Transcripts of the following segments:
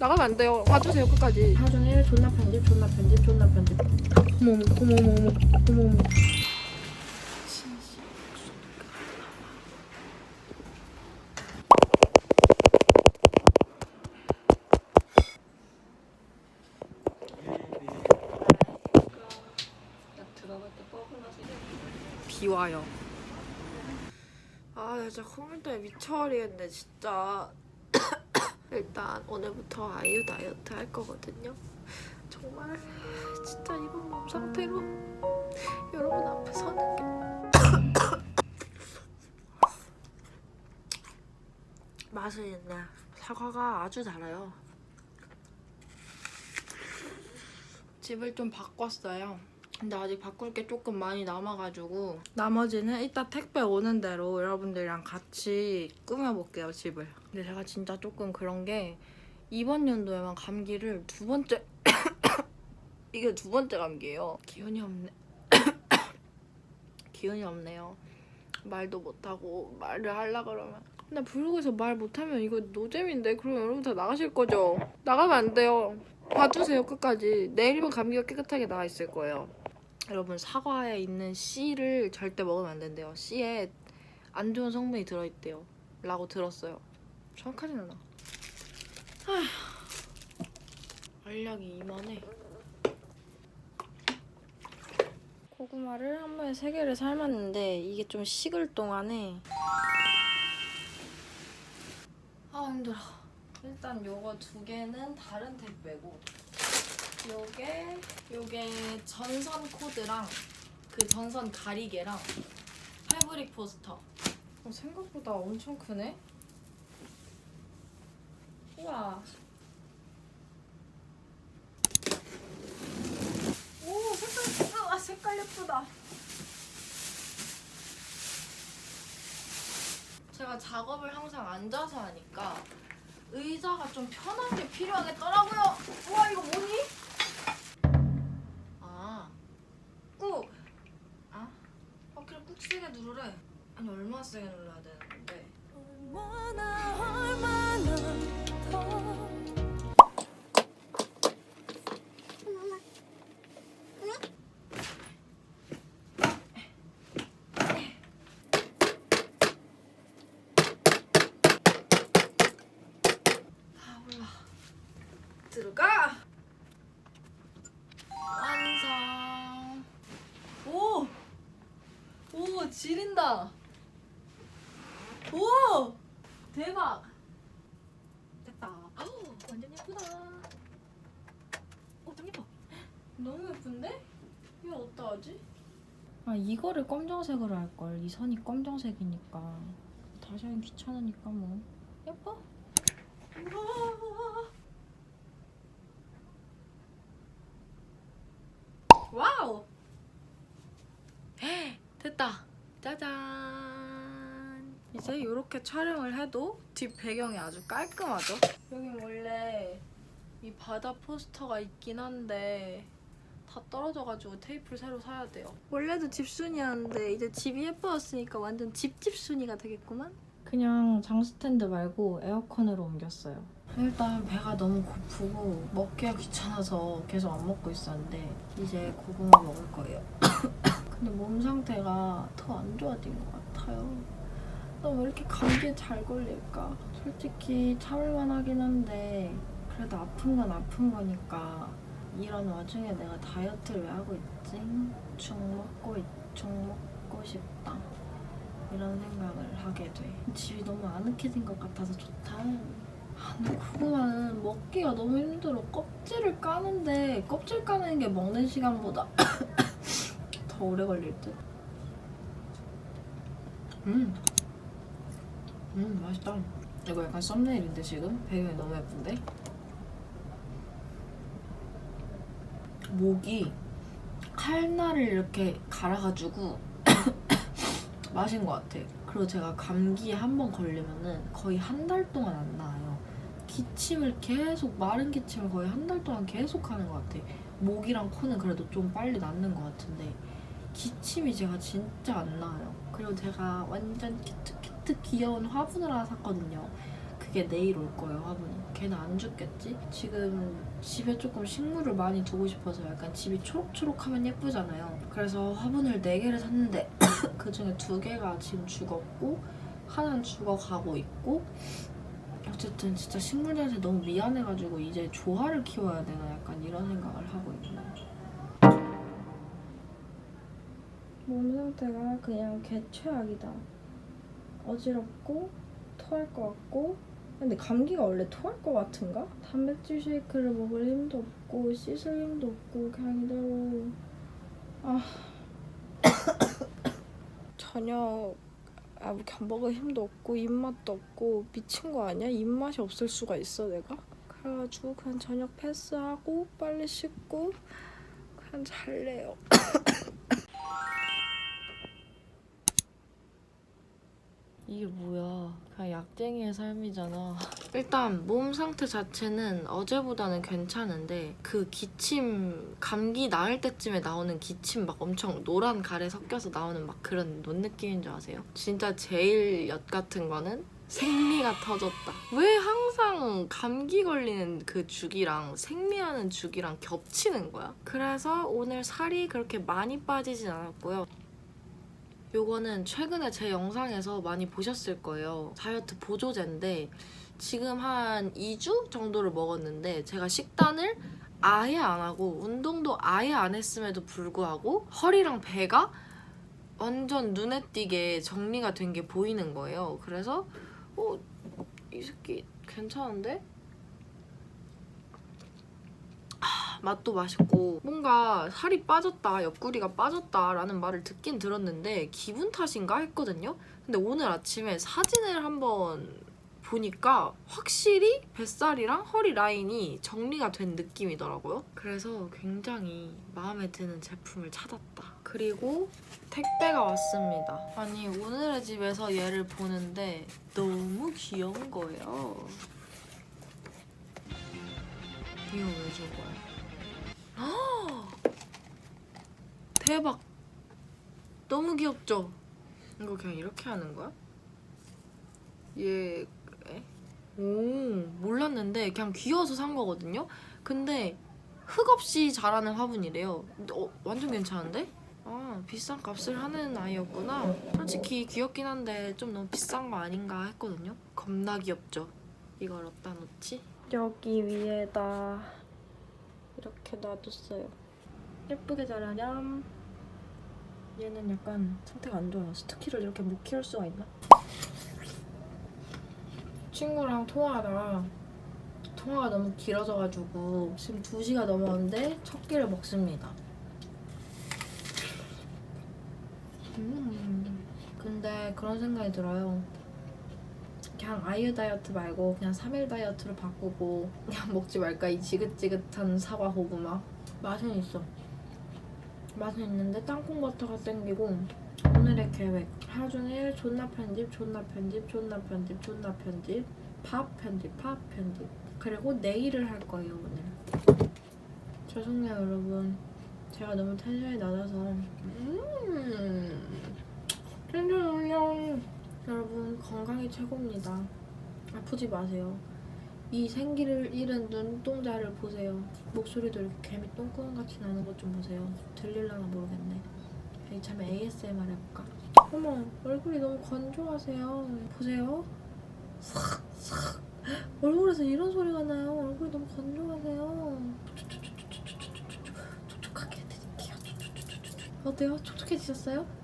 나가면 안 돼요. 봐주세요 끝까지. 하루 종일 존나 편집 존나 편집 존나 편집 어머 어머 어머 어머 어머 어머 어머. 비 와요. 아 진짜 때문에 미쳐버리겠네 진짜. 일단 오늘부터 아이유 다이어트 할 거거든요. 정말 진짜 이번 몸 상태로 여러분 앞에 서는 게 맛은 있네. 사과가 아주 달아요. 집을 좀 바꿨어요. 근데 아직 바꿀 게 조금 많이 남아가지고 나머지는 이따 택배 오는 대로 여러분들이랑 같이 꾸며볼게요 집을. 근데 제가 진짜 조금 그런 게 이번 연도에만 감기를 두 번째 이게 두 번째 감기예요. 기운이 없네. 기운이 없네요. 말도 못하고 말을 하려 그러면 근데 부르고서 말 못하면 이거 노잼인데 그럼 여러분 다 나가실 거죠? 나가면 안 돼요. 봐주세요 끝까지. 내일이면 감기가 깨끗하게 나와 있을 거예요. 여러분 사과에 있는 씨를 절대 먹으면 안 된대요. 씨에 안 좋은 성분이 들어있대요. 라고 들었어요. 정확하진 않아. 알약이 이만해. 고구마를 한 번에 세 개를 삶았는데 이게 좀 식을 동안에 아 힘들어. 일단 요거 두 개는 다른 택배고 요게 요게 전선 코드랑 그 전선 가리개랑 패브릭 포스터. 어, 생각보다 엄청 크네. 우와. 오 색깔 예쁘다. 색깔 예쁘다. 제가 작업을 항상 앉아서 하니까 의자가 좀 편한 게 필요하겠더라고요. 우와 이거 뭐니? 세게 누르래. 아니 얼마나 세게 눌러야 되는데? 아 몰라. 들어가. 완성. 오, 오 지린다. 오, 대박. 됐다. 아우 완전 예쁘다. 어좀 예뻐. 너무 예쁜데? 이거 어떡하지? 아 이거를 검정색으로 할 걸. 이 선이 검정색이니까 다시 하기 귀찮으니까 뭐 예뻐. 우와. 와우! 됐다. 짜잔. 이제 이렇게 촬영을 해도 뒷 배경이 아주 깔끔하죠? 여기 원래 이 바다 포스터가 있긴 한데 다 떨어져가지고 테이프를 새로 사야 돼요. 원래도 집순이였는데 이제 집이 예뻐졌으니까 완전 집집순이가 되겠구만? 그냥 장 스탠드 말고 에어컨으로 옮겼어요. 일단 배가 너무 고프고 먹기가 귀찮아서 계속 안 먹고 있었는데 이제 고구마 먹을 거예요. 근데 몸 상태가 더 안 좋아진 것 같아요. 나 왜 이렇게 감기에 잘 걸릴까? 솔직히 참을만 하긴 한데 그래도 아픈 건 아픈 거니까 이런 와중에 내가 다이어트를 왜 하고 있지? 죽 먹고 있- 죽 먹고 싶다. 이런 생각을 하게 돼. 집이 너무 아늑해진 것 같아서 좋다. 아, 근데 고구마는 먹기가 너무 힘들어. 껍질을 까는데 껍질 까는 게 먹는 시간보다 더 오래 걸릴 듯. 음, 음 맛있다. 이거 약간 썸네일인데 지금 배경이 너무 예쁜데. 목이 칼날을 이렇게 갈아가지고 마신 것 같아. 그리고 제가 감기에 한 번 걸리면은 거의 한 달 동안 안 나아요. 기침을 계속 마른 기침을 거의 한 달 동안 계속 하는 것 같아. 목이랑 코는 그래도 좀 빨리 낫는 것 같은데 기침이 제가 진짜 안 나요. 그리고 제가 완전 키트키트 귀여운 화분을 하나 샀거든요. 그 그게 내일 올 거예요 화분이. 걔는 안 죽겠지? 지금 집에 조금 식물을 많이 두고 싶어서 약간 집이 초록초록하면 예쁘잖아요. 그래서 화분을 4개를 샀는데 그 중에 2개가 지금 죽었고 하나는 죽어가고 있고 어쨌든 진짜 식물들한테 너무 미안해가지고 이제 조화를 키워야 되나 약간 이런 생각을 하고 있네요. 몸 상태가 그냥 개 최악이다. 어지럽고 토할 것 같고 근데 감기가 원래 토할 것 같은가? 단백질 쉐이크를 먹을 힘도 없고 씻을 힘도 없고 그냥 이대로 아 저녁 아, 뭐 먹을 힘도 없고 입맛도 없고 미친 거 아니야? 입맛이 없을 수가 있어 내가? 그래가지고 그냥 저녁 패스하고 빨리 씻고 그냥 잘래요 이게 뭐야 그냥 약쟁이의 삶이잖아 일단 몸 상태 자체는 어제보다는 괜찮은데 그 기침 감기 나을 때쯤에 나오는 기침 막 엄청 노란 가래 섞여서 나오는 막 그런 뭔 느낌인 줄 아세요? 진짜 제일 엿 같은 거는 생리가 터졌다. 왜 항상 감기 걸리는 그 주기랑 생리하는 주기랑 겹치는 거야? 그래서 오늘 살이 그렇게 많이 빠지진 않았고요. 요거는 최근에 제 영상에서 많이 보셨을 거예요. 다이어트 보조제인데 지금 한 2주 정도를 먹었는데 제가 식단을 아예 안 하고 운동도 아예 안 했음에도 불구하고 허리랑 배가 완전 눈에 띄게 정리가 된 게 보이는 거예요. 그래서 어, 이 새끼 괜찮은데? 아, 맛도 맛있고 뭔가 살이 빠졌다, 옆구리가 빠졌다 라는 말을 듣긴 들었는데 기분 탓인가 했거든요. 근데 오늘 아침에 사진을 한번 보니까 확실히 뱃살이랑 허리 라인이 정리가 된 느낌이더라고요. 그래서 굉장히 마음에 드는 제품을 찾았다. 그리고 택배가 왔습니다. 아니 오늘의 집에서 얘를 보는데 너무 귀여운 거예요. 이거 왜 준 거야? 헉! 대박! 너무 귀엽죠? 이거 그냥 이렇게 하는 거야? 얘 그래? 오 몰랐는데 그냥 귀여워서 산 거거든요. 근데 흙 없이 자라는 화분이래요. 어, 완전 괜찮은데? 아 비싼 값을 하는 아이였구나. 솔직히 귀엽긴 한데 좀 너무 비싼 거 아닌가 했거든요. 겁나 귀엽죠. 이걸 어디다 놓지? 여기 위에다 이렇게 놔뒀어요. 예쁘게 자라렴. 얘는 약간 상태가 안 좋아요. 스투키를 이렇게 못 키울 수가 있나? 친구랑 통화하다가 통화가 너무 길어져가지고 지금 2시가 넘었는데 첫 끼를 먹습니다. 음. 근데 그런 생각이 들어요. 그냥 아이유 다이어트 말고 그냥 3일 다이어트로 바꾸고 그냥 먹지 말까? 이 지긋지긋한 사과 고구마. 맛은 있어. 맛은 있는데 땅콩버터가 땡기고 오늘의 계획. 하루 종일 존나 편집 존나 편집 존나 편집 존나 편집. 밥 편집 밥 편집. 그리고 내일을 할 거예요 오늘. 죄송해요 여러분. 제가 너무 텐션이 낮아서. 음 텐션 올려 여러분 건강이 최고입니다 아프지 마세요 이 생기를 잃은 눈동자를 보세요 목소리도 이렇게 개미 똥구멍같이 나는 것 좀 보세요 들릴려나 모르겠네 이참에 ASMR 해볼까? 어머 얼굴이 너무 건조하세요 보세요 싹 싹. 얼굴에서 이런 소리가 나요 얼굴이 너무 건조하세요 촉촉하게 해드릴게요 어때요? 촉촉해지셨어요?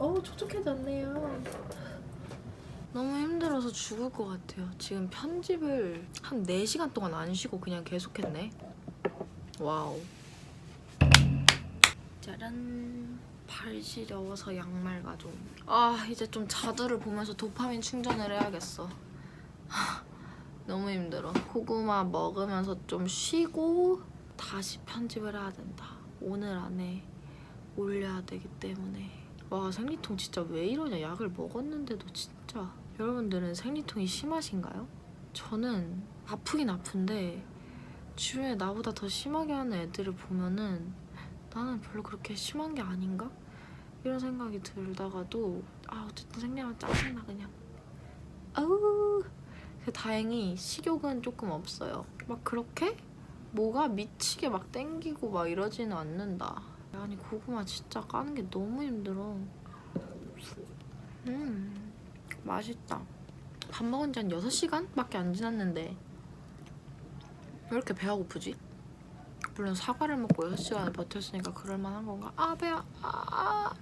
어 촉촉해졌네요. 너무 힘들어서 죽을 것 같아요. 지금 편집을 한 4시간 동안 안 쉬고 그냥 계속했네. 와우. 짜란. 발 시려워서 양말 가져옴 아 이제 좀 자두를 보면서 도파민 충전을 해야겠어. 하, 너무 힘들어. 고구마 먹으면서 좀 쉬고 다시 편집을 해야 된다. 오늘 안에 올려야 되기 때문에 와 생리통 진짜 왜 이러냐. 약을 먹었는데도 진짜. 여러분들은 생리통이 심하신가요? 저는 아프긴 아픈데 주위에 나보다 더 심하게 하는 애들을 보면은 나는 별로 그렇게 심한 게 아닌가? 이런 생각이 들다가도 아 어쨌든 생리하면 짜증나 그냥. 아우. 다행히 식욕은 조금 없어요. 막 그렇게 뭐가 미치게 막 땡기고 막 이러지는 않는다 아니 고구마 진짜 까는 게 너무 힘들어 음 맛있다 밥 먹은 지 한 6시간밖에 안 지났는데 왜 이렇게 배가 고프지? 물론 사과를 먹고 6시간을 버텼으니까 그럴만한 건가? 아 배야 아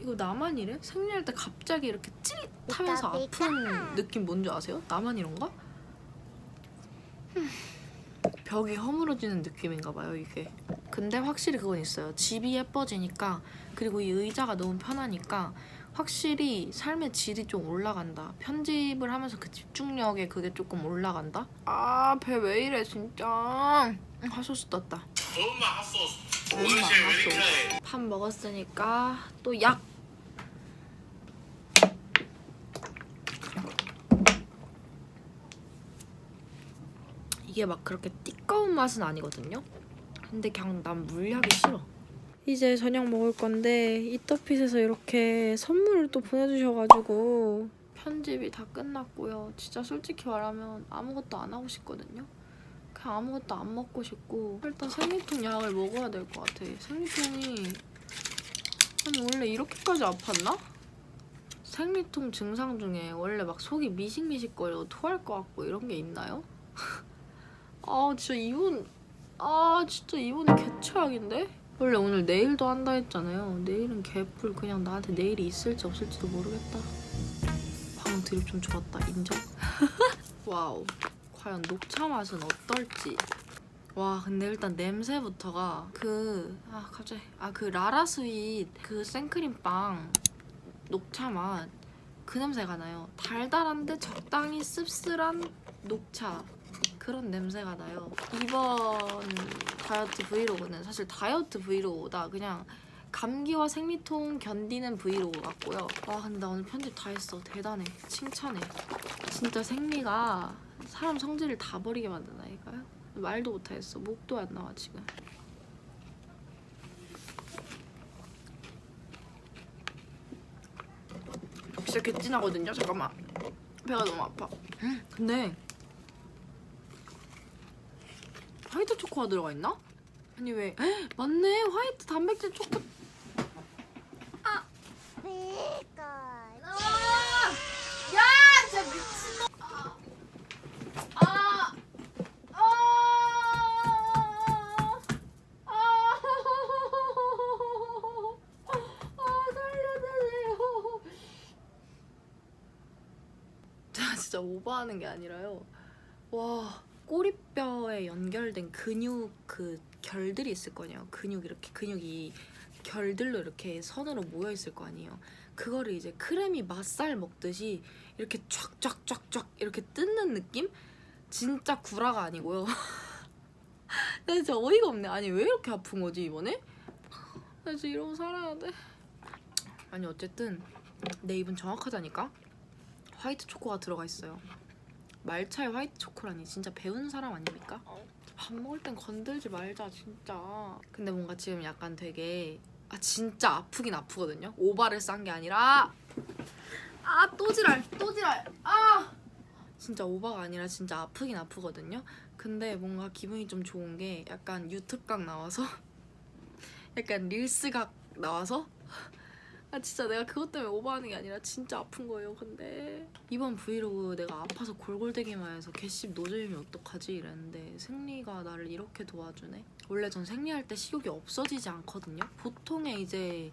이거 나만 이래? 생리할 때 갑자기 이렇게 찌릿하면서 아픈 느낌 뭔지 아세요? 나만 이런가? 흠, 벽이 허물어지는 느낌인가 봐요 이게. 근데 확실히 그건 있어요. 집이 예뻐지니까 그리고 이 의자가 너무 편하니까 확실히 삶의 질이 좀 올라간다. 편집을 하면서 그 집중력에 그게 조금 올라간다? 아 배 왜 이래 진짜. 음, 핫소스 떴다. 엄마 핫소스. 밥 먹었으니까 또 약. 이게 막 그렇게 띠꺼운 맛은 아니거든요. 근데 그냥 난 물약이 싫어. 이제 저녁 먹을 건데 이터핏에서 이렇게 선물을 또 보내주셔가지고 편집이 다 끝났고요. 진짜 솔직히 말하면 아무것도 안 하고 싶거든요. 그냥 아무것도 안 먹고 싶고 일단 생리통 약을 먹어야 될 것 같아. 생리통이 아니 원래 이렇게까지 아팠나? 생리통 증상 중에 원래 막 속이 미식미식거리고 토할 것 같고 이런 게 있나요? 아 진짜 이분 아 진짜 이분이 개최악인데? 원래 오늘 내일도 한다 했잖아요. 내일은 개뿔 그냥 나한테 내일이 있을지 없을지도 모르겠다. 방금 드립 좀 좋았다 인정? 와우 과연 녹차 맛은 어떨지 와 근데 일단 냄새부터가 그 아 갑자기 아 그 라라 스윗 그 생크림 빵 녹차 맛 그 냄새가 나요 달달한데 적당히 씁쓸한 녹차 그런 냄새가 나요. 이번 다이어트 브이로그는 사실 다이어트 브이로그보다. 그냥 감기와 생리통 견디는 브이로그 같고요. 와 근데 나 오늘 편집 다 했어. 대단해. 칭찬해. 진짜 생리가 사람 성질을 다 버리게 만드나니까요? 말도 못하겠어. 목도 안 나와 지금. 진짜 개찐하거든요? 잠깐만. 배가 너무 아파. 근데 화이트 초코가 들어가 있나? 아니 왜? 헉, 맞네. 화이트 단백질 초코. 야 진짜 미친놈. 아, 아, 아, 아, 아, 살려주세요. 진짜 오버하는 게 아니라요. 와 꼬리뼈에 연결된 근육 그 결들이 있을 거 아니에요. 근육 이렇게 근육이 결들로 이렇게 선으로 모여 있을 거 아니에요. 그거를 이제 크레미 맛살 먹듯이 이렇게 쫙쫙쫙쫙 이렇게 뜯는 느낌? 진짜 구라가 아니고요. 나 진짜 어이가 없네. 아니 왜 이렇게 아픈 거지 이번에? 나 진짜 이러고 살아야 돼. 아니 어쨌든 내 입은 정확하다니까. 화이트 초코가 들어가 있어요. 말차에 화이트 초코라니 진짜 배운 사람 아닙니까? 밥 먹을 땐 건들지 말자 진짜. 근데 뭔가 지금 약간 되게 아 진짜 아프긴 아프거든요. 오바를 싼 게 아니라 아 또 지랄 또 지랄 아 진짜 오바가 아니라 진짜 아프긴 아프거든요. 근데 뭔가 기분이 좀 좋은 게 약간 유튜브 각 나와서 약간 릴스 각 나와서 아 진짜 내가 그것 때문에 오버하는 게 아니라 진짜 아픈 거예요. 근데 이번 브이로그 내가 아파서 골골대기만 해서 개씹 노잼이면 어떡하지 이랬는데 생리가 나를 이렇게 도와주네. 원래 전 생리할 때 식욕이 없어지지 않거든요. 보통의 이제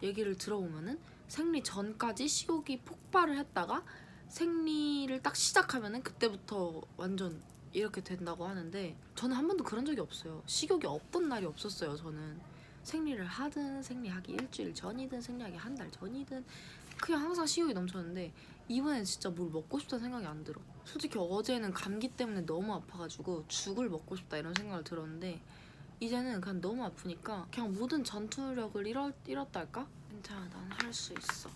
얘기를 들어보면은 생리 전까지 식욕이 폭발을 했다가 생리를 딱 시작하면은 그때부터 완전 이렇게 된다고 하는데 저는 한 번도 그런 적이 없어요. 식욕이 없던 날이 없었어요. 저는 생리를 하든 생리하기 일주일 전이든 생리하기 한 달 전이든 그냥 항상 식욕이 넘쳤는데 이번엔 진짜 뭘 먹고 싶다는 생각이 안 들어. 솔직히 어제는 감기 때문에 너무 아파가지고 죽을 먹고 싶다 이런 생각을 들었는데 이제는 그냥 너무 아프니까 그냥 모든 전투력을 잃었, 잃었달까? 괜찮아 난 할 수 있어.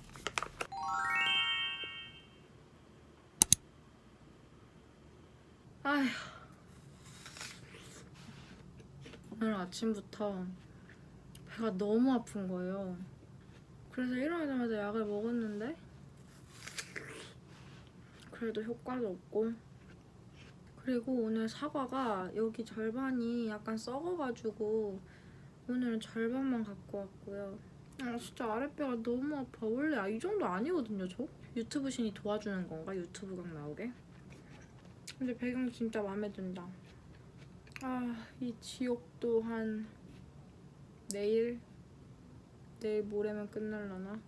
아휴 오늘 아침부터 배가 너무 아픈 거예요. 그래서 일어나자마자 약을 먹었는데 별도 효과도 없고. 그리고 오늘 사과가 여기 절반이 약간 썩어가지고 오늘은 절반만 갖고 왔고요. 아 진짜 아랫배가 너무 아파. 원래 아, 이 정도 아니거든요 저? 유튜브 신이 도와주는 건가? 유튜브 각 나오게? 근데 배경 진짜 마음에 든다. 아 이 지옥도 한 내일 내일 모레면 끝날라나?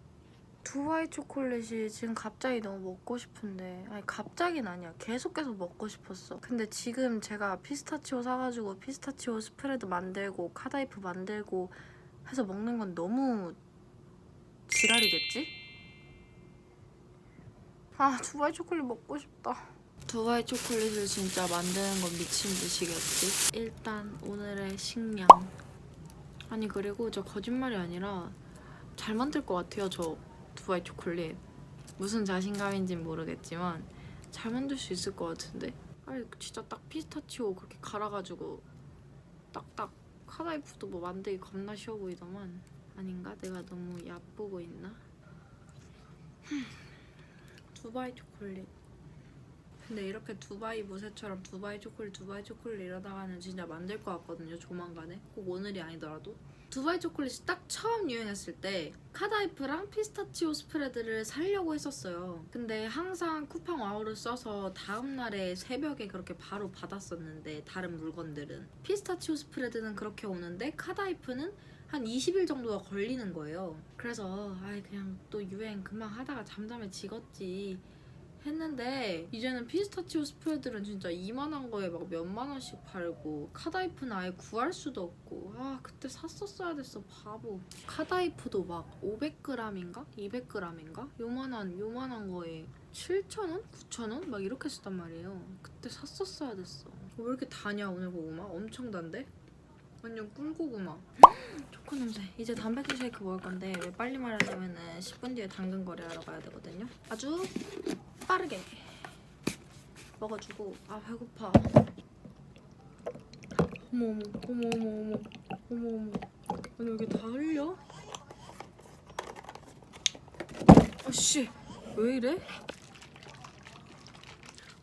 두바이 초콜릿이 지금 갑자기 너무 먹고 싶은데. 아니 갑자기는 아니야. 계속 계속 먹고 싶었어. 근데 지금 제가 피스타치오 사가지고 피스타치오 스프레드 만들고 카다이프 만들고 해서 먹는 건 너무 지랄이겠지? 아 두바이 초콜릿 먹고 싶다. 두바이 초콜릿을 진짜 만드는 건 미친 듯이겠지? 일단 오늘의 식량 아니 그리고 저 거짓말이 아니라 잘 만들 것 같아요 저 두바이 초콜릿. 무슨 자신감인진 모르겠지만 잘 만들 수 있을 것 같은데? 아니 진짜 딱 피스타치오 그렇게 갈아가지고 딱딱 카다이프도 뭐 만들기 겁나 쉬워 보이더만. 아닌가? 내가 너무 얕보고 있나? 흠, 두바이 초콜릿 근데 이렇게 두바이 무새처럼 두바이 초콜릿 두바이 초콜릿 이러다가는 진짜 만들 것 같거든요 조만간에. 꼭 오늘이 아니더라도. 두바이 초콜릿이 딱 처음 유행했을 때 카다이프랑 피스타치오 스프레드를 사려고 했었어요. 근데 항상 쿠팡 와우를 써서 다음날에 새벽에 그렇게 바로 받았었는데 다른 물건들은. 피스타치오 스프레드는 그렇게 오는데 카다이프는 한 20일 정도가 걸리는 거예요. 그래서 아이 그냥 또 유행 그만 하다가 잠잠해지겠지 했는데 이제는 피스타치오 스프레드는 진짜 이만한 거에 막 몇만 원씩 팔고 카다이프는 아예 구할 수도 없고 아 그때 샀었어야 됐어 바보 카다이프도 막 500g인가 200g인가 요만한 요만한 거에 7,000원? 9,000원? 막 이렇게 썼단 말이에요 그때 샀었어야 됐어 왜 이렇게 다냐 오늘 고구마? 엄청 단데? 완전 꿀고구마. 초코 냄새. 이제 단백질 쉐이크 먹을 건데 왜 빨리 말하자면은 10분 뒤에 당근 거래하러 가야 되거든요. 아주 빠르게 먹어주고. 아 배고파. 어머 어머 어머 어머 어머 어머 아니 여기 다 흘려? 아씨 왜 이래?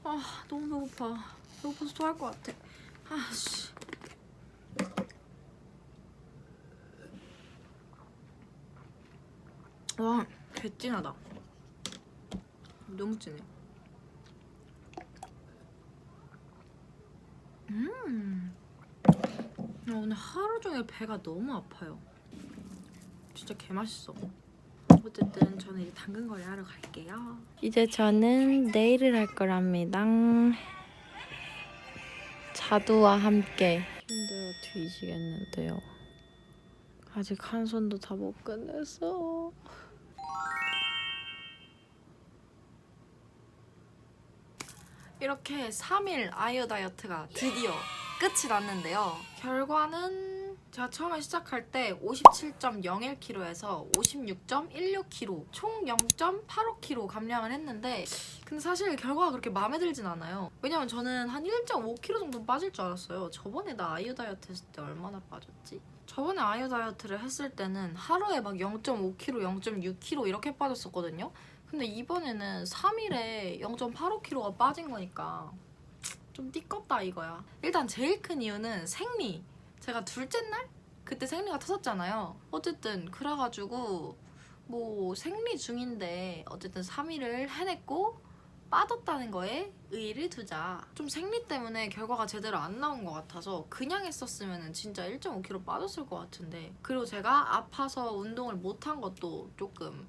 아 너무 배고파. 배고파서 토할 것 같아. 아씨 와 개찐하다 너무 진해. 음. 나 오늘 하루 종일 배가 너무 아파요. 진짜 개 맛있어. 어쨌든 저는 이제 당근 거래 하러 갈게요. 이제 저는 네일을 할 거랍니다. 자두와 함께 힘들어 뒤지겠는데요. 아직 한 손도 다 못 끝냈어. 이렇게 3일 아이어 다이어트가 드디어 끝이 났는데요. 결과는 제가 처음에 시작할 때 57.01kg에서 56.16kg, 총 0.85kg 감량을 했는데 근데 사실 결과가 그렇게 마음에 들진 않아요. 왜냐면 저는 한 1.5kg 정도 빠질 줄 알았어요. 저번에 나 아이어 다이어트 했을 때 얼마나 빠졌지? 저번에 아이어 다이어트를 했을 때는 하루에 막 0.5kg, 0.6kg 이렇게 빠졌었거든요. 근데 이번에는 3일에 0.85kg가 빠진 거니까 좀 띠껍다 이거야. 일단 제일 큰 이유는 생리. 제가 둘째 날 그때 생리가 터졌잖아요. 어쨌든 그래가지고 뭐 생리 중인데 어쨌든 3일을 해냈고 빠졌다는 거에 의의를 두자. 좀 생리 때문에 결과가 제대로 안 나온 것 같아서 그냥 했었으면 진짜 1.5kg 빠졌을 것 같은데 그리고 제가 아파서 운동을 못한 것도 조금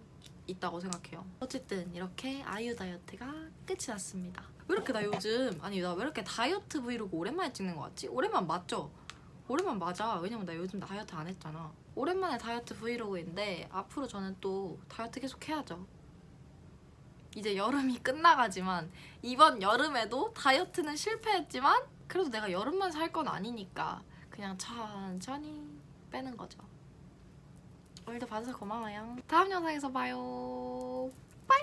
있다고 생각해요. 어쨌든 이렇게 아이유 다이어트가 끝이 났습니다. 왜 이렇게 나 요즘 아니 나 왜 이렇게 다이어트 브이로그 오랜만에 찍는 것 같지? 오랜만 맞죠? 오랜만 맞아. 왜냐면 나 요즘 다이어트 안 했잖아. 오랜만에 다이어트 브이로그인데 앞으로 저는 또 다이어트 계속 해야죠. 이제 여름이 끝나가지만 이번 여름에도 다이어트는 실패했지만 그래도 내가 여름만 살 건 아니니까 그냥 천천히 빼는 거죠. 오늘도 봐줘서 고마워요. 다음 영상에서 봐요. 빠이!